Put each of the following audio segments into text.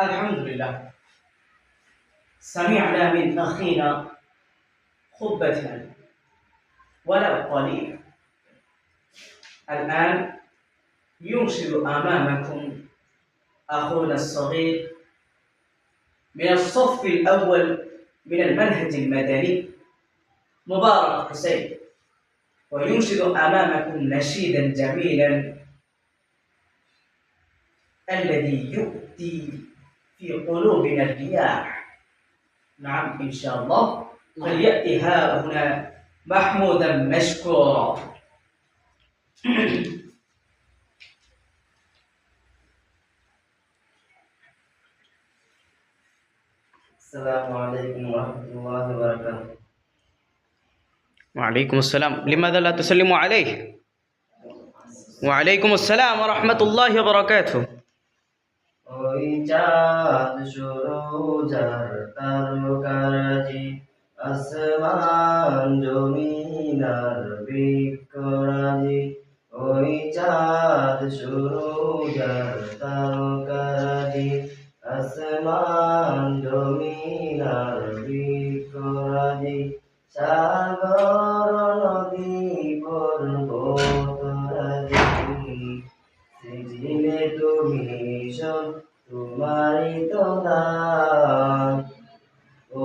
الحمد لله. سمعنا من أخينا خطبة ولو قليلا الآن ينشر أمامكم أخونا الصغير من الصف الأول من المنهج المدني مبارك حسين وينشد أمامكم نشيدا جميلا الذي يؤتي في قلوبنا الرياح نعم إن شاء الله. فليأتي ها هنا محمودا مشكورا؟ السلام عليكم ورحمة الله وبركاته. وعليكم السلام. لماذا لا تسلموا عليه؟ وعليكم السلام ورحمة الله وبركاته. ওই চাঁদ সরোজার তারকারাজি, আসমান জমিনার বিকরাজি ওই চাঁদ সরোজার তারকারাজি, আসমান জমিনার বিকরাজি সাগর নদী পর্বতরাজি সৃজিলে তুমি সব তোমারই তো দান। ও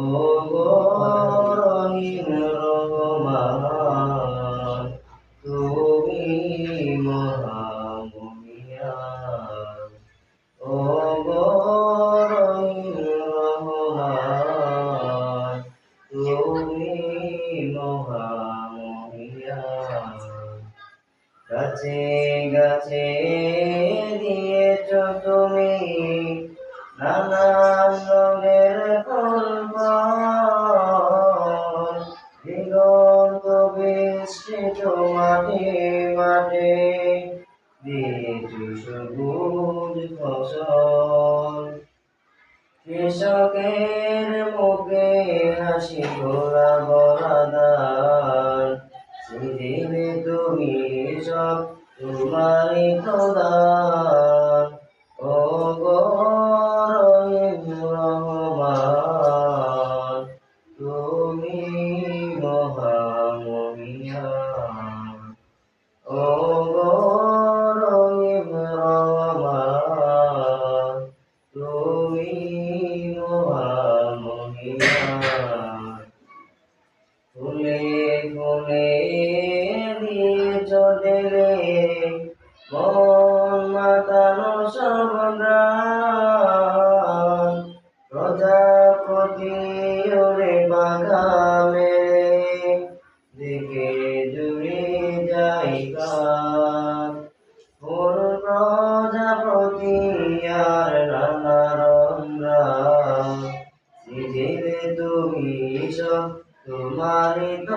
গো রহিম রহমান তুমি মহামহিয়ান ও গো রহিম রহমান তুমি গাছে গাছে দিয়েছ তুমি নানান রঙের ফল। দিগন্ত বিস্তৃত মাঠে মাঠে, দিয়েছ সবুজ ফসল কৃষকের মুখে হাসি ঘোরা বরাদান ফুলে ফুলে দিয়ে চলে মন মাতানো সবরান প্রজাপতি ওরে বাঘা মেরে দেখে জুড়ে যাই ফুল প্রজাপতি আর তোমার itu?